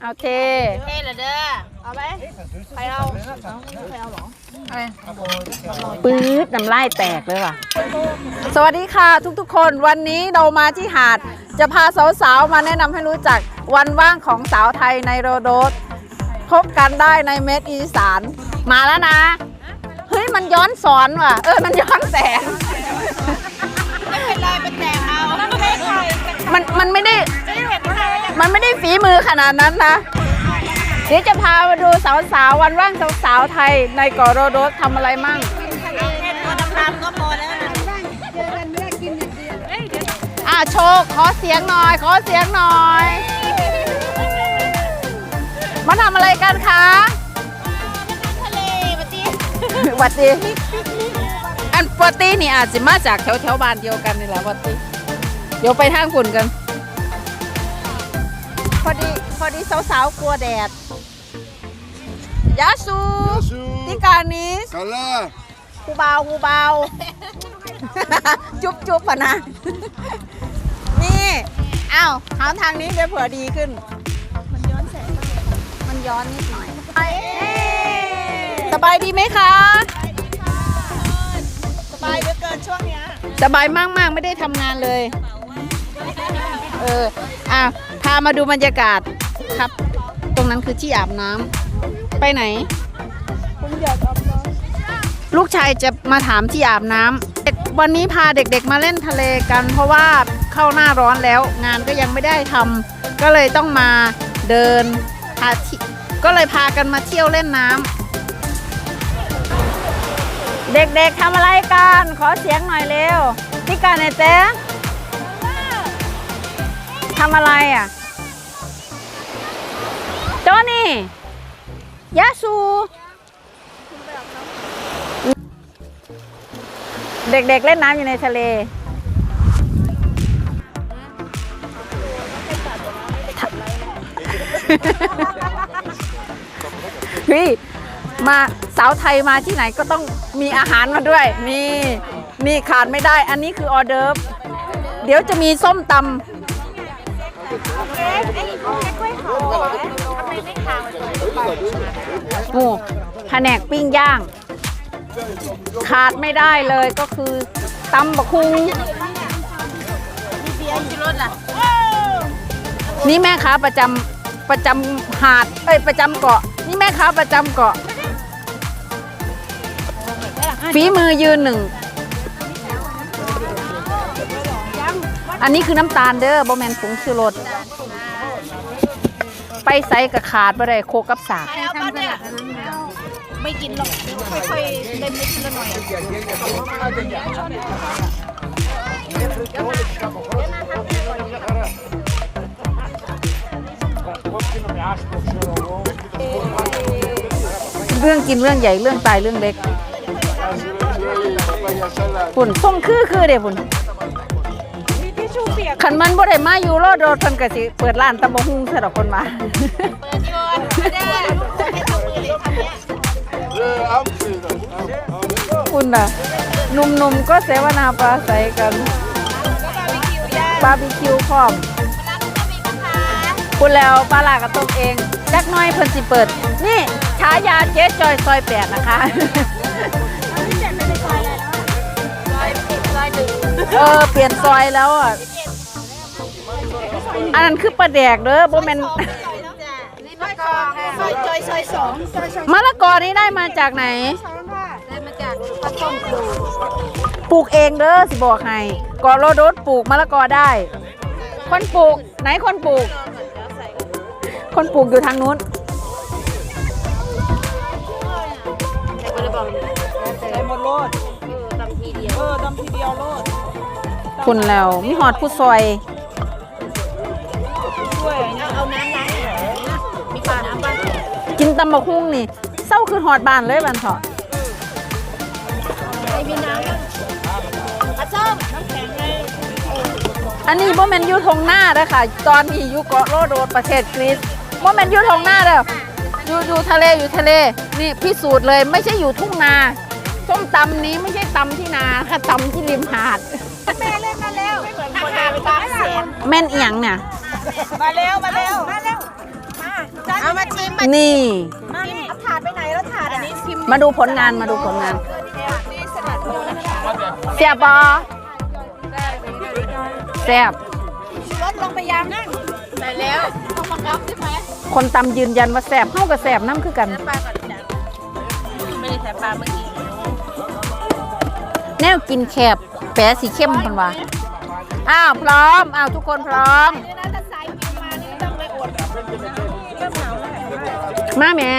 เอาเทเท่ละเด้อ เอาไหมใครเอาใครเอาหรอปื๊ดน้ำลายแตกเลยว่ะ สวัสดีค่ะทุกๆ คนวันนี้เรามาที่หาด จะพาสาวๆ มาแนะนำให้รู้จักวันว่างของสาวไทยในโรโดสพบกันได้ในเม็ดอีสาน มาแล้วนะ เฮ้ย มันย้อนสอนว่ะ เออ มันย้อนแสงไม่เป็นไรเป็นแต่เอาไม่ใครมันมันไม่ได้ มันไม่ได้ฝีมือขนาดนั้นนะ เดี๋ยวจะพามาดูสาวๆวันว่างสาวๆไทยในเกาะโรโดสทำอะไรมั่งเอาแค่ตัวดำๆก็พอแล้วนะอะโชว์ขอเสียงหน่อย ขอเสียงหน่อย มาทำอะไรกันคะทะเลมาตีหวัดดีอันปกตินี่อาจจะมาจากแถวแถวๆบ้านเดียวกันนี่แหละหวัดดีเดี๋ยวไปทางฝุ่นกัน พอดีพอดีสาวๆกลัวแดดยาสูติการนิสกาลากูเบากูเบาจุบจุบปะนะ นี่อ้าวหาทางนี้จะเผื่อดีขึ้น มันย้อนแสงมันย้อนนิดหน่อยสบายดีไหมคะสบายเยอะเกินช่วงเนี้ยสบายมากๆไม่ได้ทำงานเลย เอออ้าวามาดูบรรยากาศครับ ตรงนั้นคือที่อาบน้ำไปไหนลูกชายจะมาถามที่อาบน้ำวันนี้พาเด็กๆมาเล่นทะเลกัน เพราะว่าเข้าหน้าร้อนแล้ว งานก็ยังไม่ได้ทำก็เลยต้องมาเดินพาที่ก็เลยพากันมาเที่ยวเล่นน้ำเด็กๆทำอะไรกัน ขอเสียงหน่อยเร็วพี่การไหนเจ๊ทำอะไรอะ โจนี่ยาสูเด็กๆเล่นน้ำอยู่ในทะเลพี่มาสาวไทยมาที่ไหนก็ต้องมีอาหารมาด้วย นี่ นี่ขาดไม่ได้ อันนี้คือออเดิร์ฟ เดี๋ยวจะมีส้มตำ โอ้แผนกปิ้งย่าง ขาดไม่ได้เลยก็คือตำบักคุงนี่แม่ค้าประจำประจำหาด เอ้ยประจำเกาะ นี่แม่ค้าประจำเกาะฝีมือยืนหนึ่ง อันนี้คือน้ำตาลเด้อบอแมนผงชูรส ไปใส่กับขาดไปเลยโคกับสากแล้วป้าเนี่ยไม่กินหรอกค่อยๆเล่นนิดละหน่อยเรื่องกินเรื่องใหญ่เรื่องตายเรื่องเล็กฝุ่นส่งคือคือเด้ฝุ่น ขันมันบ่ได้มาอยู่รอดรถเพิ่นก็สิเปิดร้านตำบะฮุงซะดอกคนมาเปิดโยนไม่ได้ลูกให้ตัวมือเลยทำเนี้ย Ee, Amsterdam. คุณน่ะหนุ่มๆก็เสวนาปราศัยกันบาร์บีคิวย่างบาร์บีคิวพร้อมร้านก็มีกระทะคุณแล้วปลาลากับต้มเองจักหน้อยเพิ่นสิเปิด นี่ฉายาเจ๊จอยซอยแปดนะคะ เออเปลี่ยนซอยแล้วอะ อันนั้นคือปลาแดกเด้อบ่แม่นนี่มะกอกซอยจอยซอยสองซอยสองมะละกอนี่ได้มาจากไหนได้มาจากปลาต้มปลูกปลูกเองเด้อสิบอกให้กอโรโดสปลูกมะละกอได้ คนปลูก ไหนคนปลูก คนปลูกอยู่ทางนู้น ใส่กระบอกใส่หมดโลดตำทีเดียว เออดำทีเดียวโลด คุณแล้วมีหอดผู้ซอยช่วยเอาเอาน้ำล้างมีปลาน้ำบ้างกินตำบักหุ่งนี่เศร้าคือหอดบ้านเลยบันเถอะไม่มีน้ำบ้างปลาส้มน้ำแข็งไงอันนี้บ่แม่นอยู่ทงหน้าเด้อค่ะ ตอนนี้อยู่เกาะโรโดดประเทศกรีซบ่แม่นอยู่ทงหน้าเด้ออยู่อยู่ทะเลอยู่ทะเล นี่พิสูจน์เลยไม่ใช่อยู่ทุ่งนาส้มตำนี้ไม่ใช่ตำที่นาค่ะตำที่ริมหาดแม่เล่นมา แล้วไม่เหมือนคนหาไปตามแสนแม่นเอียงเนี่ย มาเร็วมาเร็วมาเร็วมานี่เอาถาดไปไหนแล้วถาดอันนี้พิมพ์มาดูผลงานมาดูผลงานนี่สลัดโลนะคะแซ่บบอแซ่บรถลงไปยามนั่งได้แล้วต้องมากับใช่ไหมคนตำยืนยันว่าแซ่บเฮากับแซ่บน้ำคือกันปลาก่อนจ้ะไม่ได้ใส่ปลาเมื่อกี้แนวกินแคบแปะสีเข้มคนว่า อ้าวพร้อม อ้าวทุกคนพร้อม นี่นะถ้าสายกินมานี่ต้องไปอดเริ่มเหงาแล้วมาแม่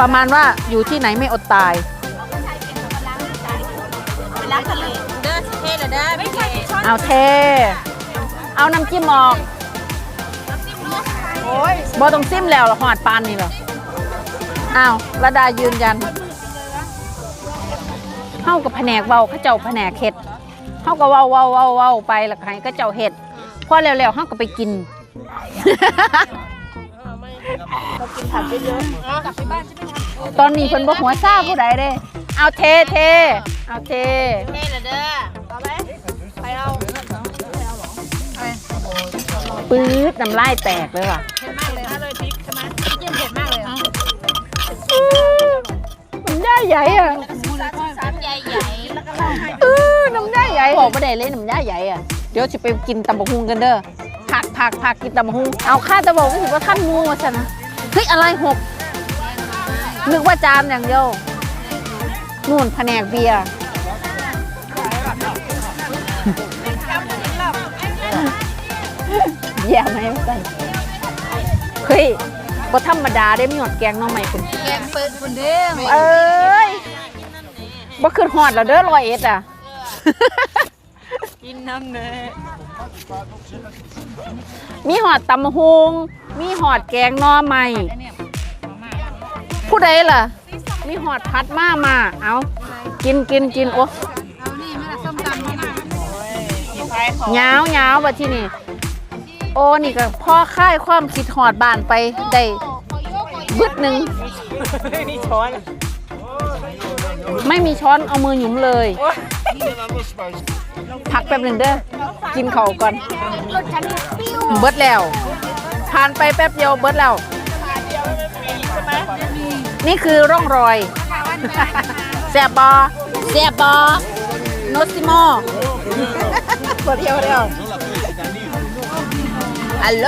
ประมาณว่าอยู่ที่ไหนไม่อดตาย ไปล้างทะเลเด้อสิเทเลยเด้อไม่ใช่ช้อนเอาเท เอาน้ำจิ้มออกโอ้ยบอต้องซิมแล้วเหรอหอดปานนี่เหรออ้าวระดายืนยันเฮากับแผนกเว้าเขาเจ้าแผนกเห็ดเฮาก็เว้าเว้าเว้าเว้าไปแล้วก็ให้เขาเจ้าเห็ดพอแล้วๆเฮาก็ไปกินผักเยอะๆกลับไปบ้านใช่ไหมคะตอนนี้เพิ่นบ่หัวซ่าผู้ใดเด้ เอาเทเทเอาเทเทเลยเด้อเอาไหมไปเอาปื๊ดน้ำลายแตกเลยว่ะเผ็ดมากเลยถ้าเลยพริกใช่ไหมพริกยังเผ็ดมากเลยอะน้ำย่าใหญ่อะ ญ่บอกบ่ได้เลยน้ำย่าใหญ่อะเดี๋ยวสิไปกินตำบักฮุงกันเด้อผักผักผักกินตำบักฮุงเอาข้าจะบอกว่าสิว่าท่านงูว่าซะนะเฮ้ยอะไรหกนึกว่าจานอย่างเดียวนู่นแผนกเบียร์แย่ไหมสั่นเฮ้ยบ่ธรรมดาได้มีหอดแกงหน้องใหม่คุณแกงเปิดคนเด้อเอ้ยบ่ขึ้นหอดแล้วเด้อร้อยเอ็ดอะ กินน้ำเนยมีหอดตำฮุงมีหอดแกงหน่อใหม่ ผู้ใดล่ะ มีหอดพัดมามา เอากินกินกินโอ้เอานี่ไม่ละส้มตำมาหน่อยยาวยาวบัดที่นี่ โอ้นี่ก็พ่อค่ายความคิดหอดบานไปได้บึดหนึ่งนี่ช้อน ไม่มีช้อนเอามือหยุมเลย พักแป๊บหนึ่งเด้อ กินเขาวก่อนรสชาติปิ้วเบิดแล้ว ผ่านไปแป๊บเดียวเบิดแล้ว นี่คือร่องรอย แซบบอแซบบอโนซิโมกดเดียวเดียวฮัลโหล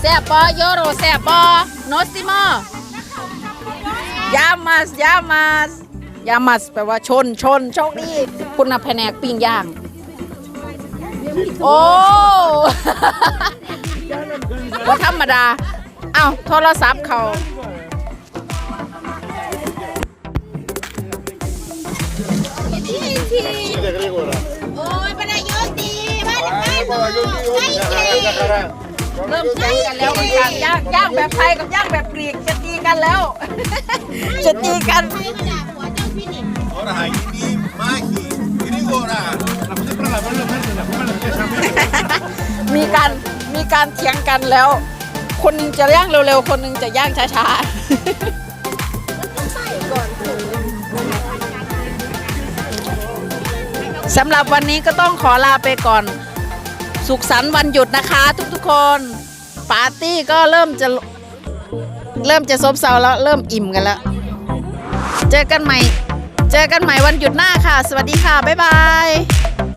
แซบบอโยโรแซบบอโนซิโมยามัสยามัส ยามัสแปลว่าชนชนโชคดีคุณน่ะแผนกปิ้งย่าง โอ้ ว่าธรรมดา เอ้าโทรศัพท์เขาโอ้ยไม่ได้เยอะดีบ้านใกล้หมดใกล้ดีเริ่มแข่งกันแล้วเหมือนกันย่างย่างแบบไทยกับย่างแบบกรีกจะตีกันแล้ว จะตีกัน นี่ Ora, ini Maki, ini ora. มีการมีการเถียงกันแล้ว คนหนึงจะย่างเร็วๆ คนหนึงจะย่างช้าๆสำหรับวันนี้ก็ต้องขอลาไปก่อน สุขสันต์วันหยุดนะคะทุกๆคนปาร์ตี้ก็เริ่มจะเริ่มจะซบเซาแล้วเริ่มอิ่มกันแล้ว เจอกันใหม่ เจอกันใหม่วันหยุดหน้าค่ะ สวัสดีค่ะ บ๊ายบาย